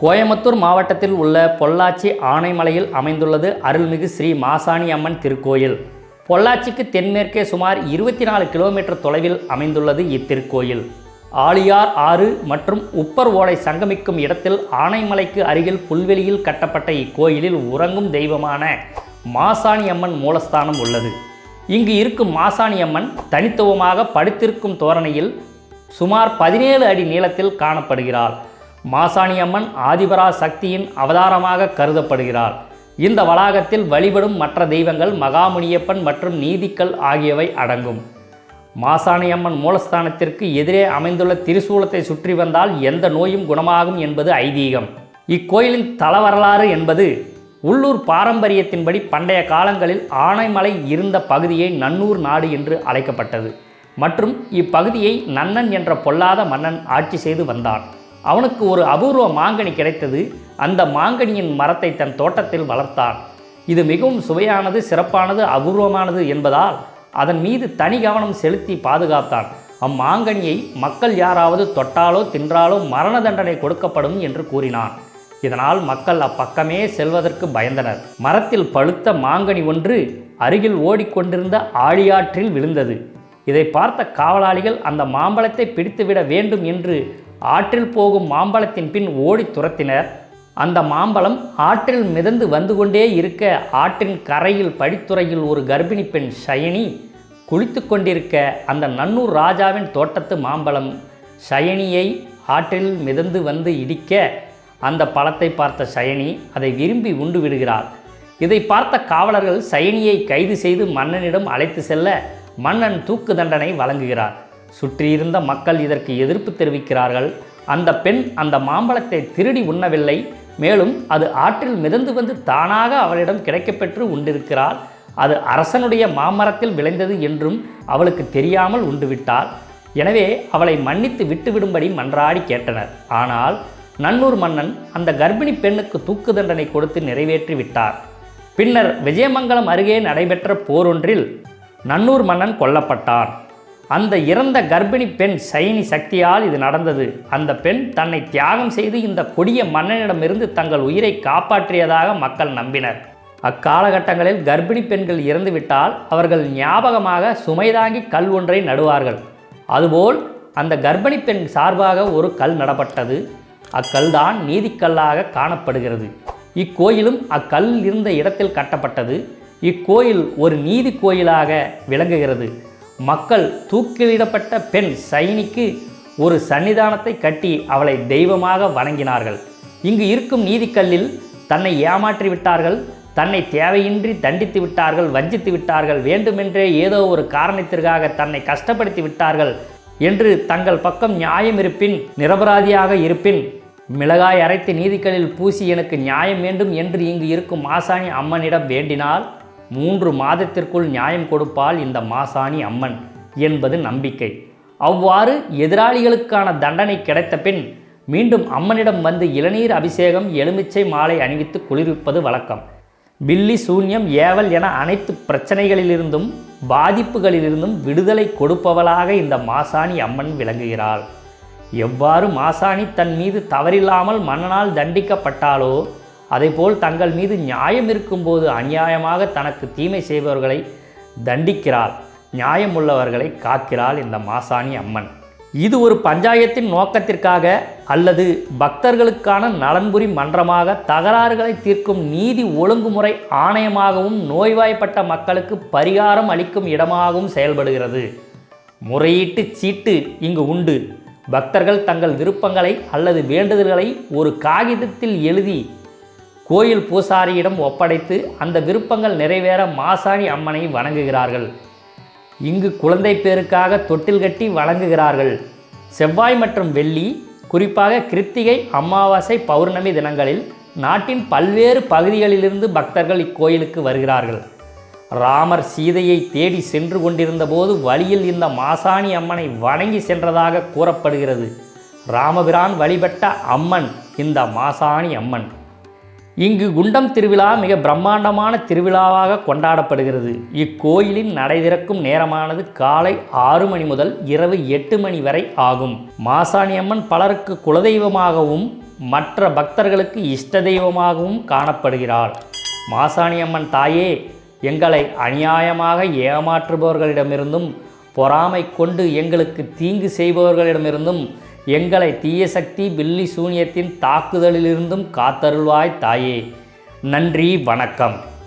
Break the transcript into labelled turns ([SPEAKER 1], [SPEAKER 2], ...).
[SPEAKER 1] கோயம்புத்தூர் மாவட்டத்தில் உள்ள பொள்ளாச்சி ஆனைமலையில் அமைந்துள்ளது அருள்மிகு ஸ்ரீ மாசாணி அம்மன் திருக்கோயில். பொள்ளாச்சிக்கு தென்மேற்கே சுமார் இருபத்தி நாலு கிலோமீட்டர் தொலைவில் அமைந்துள்ளது இத்திருக்கோயில். ஆழியார் ஆறு மற்றும் உப்பர் ஓடை சங்கமிக்கும் இடத்தில் ஆனைமலைக்கு அருகில் புல்வெளியில் கட்டப்பட்ட இக்கோயிலில் உறங்கும் தெய்வமான மாசாணி அம்மன் மூலஸ்தானம் உள்ளது. இங்கு இருக்கும் மாசாணி அம்மன் தனித்துவமாக படுத்திருக்கும் தோரணையில் சுமார் பதினேழு அடி நீளத்தில் காணப்படுகிறாள். மாசாணியம்மன் ஆதிபரா சக்தியின் அவதாரமாக கருதப்படுகிறார். இந்த வளாகத்தில் வழிபடும் மற்ற தெய்வங்கள் மகாமுனியப்பன் மற்றும் நீதிக்கல் ஆகியவை அடங்கும். மாசாணியம்மன் மூலஸ்தானத்திற்கு எதிரே அமைந்துள்ள திரிசூலத்தை சுற்றி வந்தால் எந்த நோயும் குணமாகும் என்பது ஐதீகம். இக்கோயிலின் தல வரலாறு என்பது உள்ளூர் பாரம்பரியத்தின்படி பண்டைய காலங்களில் ஆனைமலை இருந்த பகுதியை நன்னூர் நாடு என்று அழைக்கப்பட்டது. மற்றும் இப்பகுதியை நன்னன் என்ற பொல்லாத மன்னன் ஆட்சி செய்து வந்தான். அவனுக்கு ஒரு அபூர்வ மாங்கனி கிடைத்தது. அந்த மாங்கனியின் மரத்தை தன் தோட்டத்தில் வளர்த்தான். இது மிகவும் சுவையானது சிறப்பானது அபூர்வமானது என்பதால் அதன் மீது தனி கவனம் செலுத்தி பாதுகாத்தான். அம்மாங்கனியை மக்கள் யாராவது தொட்டாலோ தின்றாலோ மரண தண்டனை கொடுக்கப்படும் என்று கூறினான். இதனால் மக்கள் அப்பக்கமே செல்வதற்கு பயந்தனர். மரத்தில் பழுத்த மாங்கனி ஒன்று அருகில் ஓடிக்கொண்டிருந்த ஆழியாற்றில் விழுந்தது. இதை பார்த்த காவலாளிகள் அந்த மாம்பழத்தை பிடித்துவிட வேண்டும் என்று ஆற்றில் போகும் மாம்பழத்தின் பின் ஓடி துரத்தினர். அந்த மாம்பழம் ஆற்றில் மிதந்து வந்து கொண்டே இருக்க ஆற்றின் கரையில் படித்துறையில் ஒரு கர்ப்பிணி பெண் ஷயனி குளித்து கொண்டிருக்க அந்த நன்னூர் ராஜாவின் தோட்டத்து மாம்பழம் ஷயனியை ஆற்றில் மிதந்து வந்து இடிக்க அந்த பழத்தை பார்த்த ஷயனி அதை விரும்பி உண்டு விடுகிறார் இதை பார்த்த காவலர்கள் சயனியை கைது செய்து மன்னனிடம் அழைத்து செல்ல மன்னன் தூக்கு தண்டனை வழங்குகிறார். சுற்றியிருந்த மக்கள் இதற்கு எதிர்ப்பு தெரிவிக்கிறார்கள். அந்த பெண் அந்த மாம்பழத்தை திருடி உண்ணவில்லை. மேலும் அது ஆற்றில் மிதந்து வந்து தானாக அவளிடம் கிடைக்கப்பெற்று உண்டிருக்கிறாள். அது அரசனுடைய மாமரத்தில் விளைந்தது என்றும் அவளுக்கு தெரியாமல் உண்டுவிட்டாள். எனவே அவளை மன்னித்து விட்டுவிடும்படி மன்றாடி கேட்டனர். ஆனால் நன்னூர் மன்னன் அந்த கர்ப்பிணி பெண்ணுக்கு தூக்கு தண்டனை கொடுத்து நிறைவேற்றி விட்டார். பின்னர் விஜயமங்கலம் அருகே நடைபெற்ற போரொன்றில் நன்னூர் மன்னன் கொல்லப்பட்டான். அந்த இறந்த கர்ப்பிணி பெண் சைனி சக்தியால் இது நடந்தது. அந்த பெண் தன்னை தியாகம் செய்து இந்த கொடிய மன்னனிடமிருந்து தங்கள் உயிரை காப்பாற்றியதாக மக்கள் நம்பினர். அக்காலகட்டங்களில் கர்ப்பிணி பெண்கள் இறந்துவிட்டால் அவர்கள் ஞாபகமாக சுமைதாங்கி கல் ஒன்றை நடுவார்கள். அதுபோல் அந்த கர்ப்பிணி பெண் சார்பாக ஒரு கல் நடப்பட்டது. அக்கல்தான் நீதிக்கல்லாக காணப்படுகிறது. இக்கோயிலும் அக்கல் இருந்த இடத்தில் கட்டப்பட்டது. இக்கோயில் ஒரு நீதி கோயிலாக விளங்குகிறது. மக்கள் தூக்கிலிடப்பட்ட பெண் சைனிக்கு ஒரு சன்னிதானத்தை கட்டி அவளை தெய்வமாக வணங்கினார்கள். இங்கு இருக்கும் நீதிக்கல்லில் தன்னை ஏமாற்றி விட்டார்கள் தன்னை தேவையின்றி தண்டித்து விட்டார்கள் வஞ்சித்து விட்டார்கள் வேண்டுமென்றே ஏதோ ஒரு காரணத்திற்காக தன்னை கஷ்டப்படுத்தி விட்டார்கள் என்று தங்கள் பக்கம் நியாயம் இருப்பின் நிரபராதியாக இருப்பின் மிளகாய் அரைத்து நீதிக்கல்லில் பூசி எனக்கு நியாயம் வேண்டும் என்று இங்கு இருக்கும் மாசாணி அம்மனிடம் வேண்டினால் மூன்று மாதத்திற்குள் நியாயம் கொடுப்பாள் இந்த மாசாணி அம்மன் என்பது நம்பிக்கை. அவ்வாறு எதிராளிகளுக்கான தண்டனை கிடைத்த பின் மீண்டும் அம்மனிடம் வந்து இளநீர் அபிஷேகம் எலுமிச்சை மாலை அணிவித்து குளிர்விப்பது வழக்கம். பில்லி சூன்யம் ஏவல் என அனைத்து பிரச்சனைகளிலிருந்தும் பாதிப்புகளிலிருந்தும் விடுதலை கொடுப்பவளாக இந்த மாசாணி அம்மன் விளங்குகிறாள். எவ்வாறு மாசாணி தன் மீது தவறில்லாமல் மன்னனால் தண்டிக்கப்பட்டாலோ அதேபோல் தங்கள் மீது நியாயம் இருக்கும்போது அநியாயமாக தனக்கு தீமை செய்பவர்களை தண்டிக்கிறாள். நியாயம் உள்ளவர்களை காக்கிறாள் இந்த மாசாணி அம்மன். இது ஒரு பஞ்சாயத்தின் நோக்கத்திற்காக அல்லது பக்தர்களுக்கான நலன்புரி மன்றமாக தகராறுகளை தீர்க்கும் நீதி ஒழுங்குமுறை ஆணையமாகவும் நோய்வாய்ப்பட்ட மக்களுக்கு பரிகாரம் அளிக்கும் இடமாகவும் செயல்படுகிறது. முறையீட்டு சீட்டு இங்கு உண்டு. பக்தர்கள் தங்கள் விருப்பங்களை அல்லது வேண்டுதல்களை ஒரு காகிதத்தில் எழுதி கோயில் பூசாரியிடம் ஒப்படைத்து அந்த விருப்பங்கள் நிறைவேற மாசாணி அம்மனை வணங்குகிறார்கள். இங்கு குழந்தை பேருக்காக தொட்டில் கட்டி வழங்குகிறார்கள். செவ்வாய் மற்றும் வெள்ளி குறிப்பாக கிருத்திகை அமாவாசை பௌர்ணமி தினங்களில் நாட்டின் பல்வேறு பகுதிகளிலிருந்து பக்தர்கள் இக்கோயிலுக்கு வருகிறார்கள். ராமர் சீதையை தேடி சென்று கொண்டிருந்தபோது வழியில் இந்த மாசாணி அம்மனை வணங்கி சென்றதாக கூறப்படுகிறது. ராமபிரான் வழிபட்ட அம்மன் இந்த மாசாணி அம்மன். இங்கு குண்டம் திருவிழா மிக பிரம்மாண்டமான திருவிழாவாக கொண்டாடப்படுகிறது. இக்கோயிலின் நடை திறக்கும் நேரமானது காலை ஆறு மணி முதல் இரவு எட்டு மணி வரை ஆகும். மாசாணியம்மன் பலருக்கு குலதெய்வமாகவும் மற்ற பக்தர்களுக்கு இஷ்ட தெய்வமாகவும் காணப்படுகிறாள் மாசாணியம்மன் தாயே எங்களை அநியாயமாக ஏமாற்றுபவர்களிடமிருந்தும் பொறாமை கொண்டு எங்களுக்கு தீங்கு செய்பவர்களிடமிருந்தும் எங்களை தீய சக்தி பில்லி சூனியத்தின் தாக்குதலிலிருந்தும் காத்தருள்வாய் தாயே. நன்றி வணக்கம்.